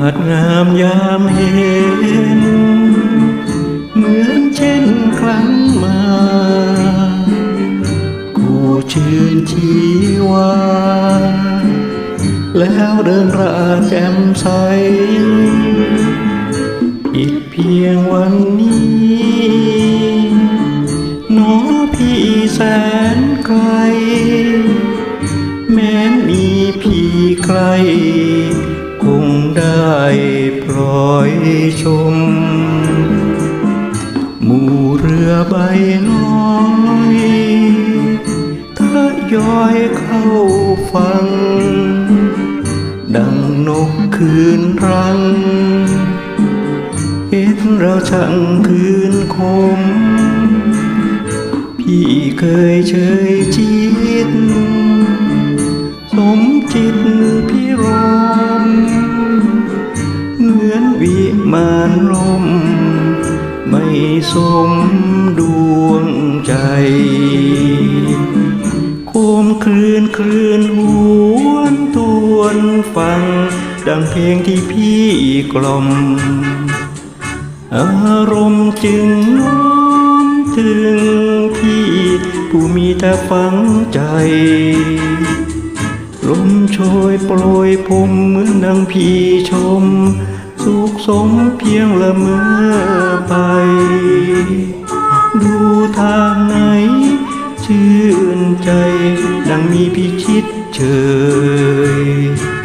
งามยามเห็น เหมือนเช่นครั้งมาคู่ชื่นชีวา แล้วเดินราแจ่มใสอีกเพียงวันนี้หนอพี่แสน ชม หมู่เรือใบน้อยทยอยเข้าฟัง ดังนกคืนรัง เห็นเราช่างคืนคม พี่เคยเชยจิต สมจิต มานลม ไม่สมดวงใจโคมคลื่นคลื่นหวนตวนฟัง ดังเพลงที่พี่กล่อม อารมณ์จึงน้อมถึงพี่ ผู้มีแต่ฝังใจลมโชยโปรยผมเหมือนดังพี่ชม สุขสมเพียงละเมอไป ดูทางไหน ชื่นใจ ดังมีพิชิตเชย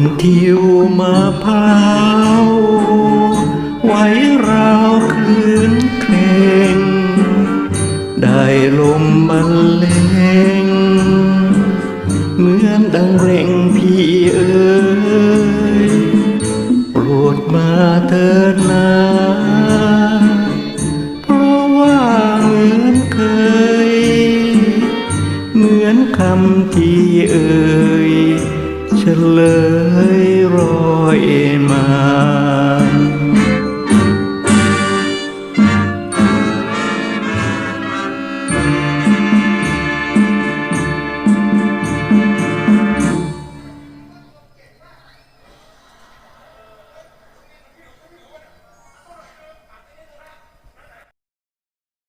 นทิวมาพร้าวไว้ราวคืนเพลง ได้ลมบรรเลง เหมือนดังเร่งพี่เอ๋ยโปรดมาเถิดนาเพราะว่าเหมือนเคย เหมือนคำที่เอ่ย เฉลยรอยมา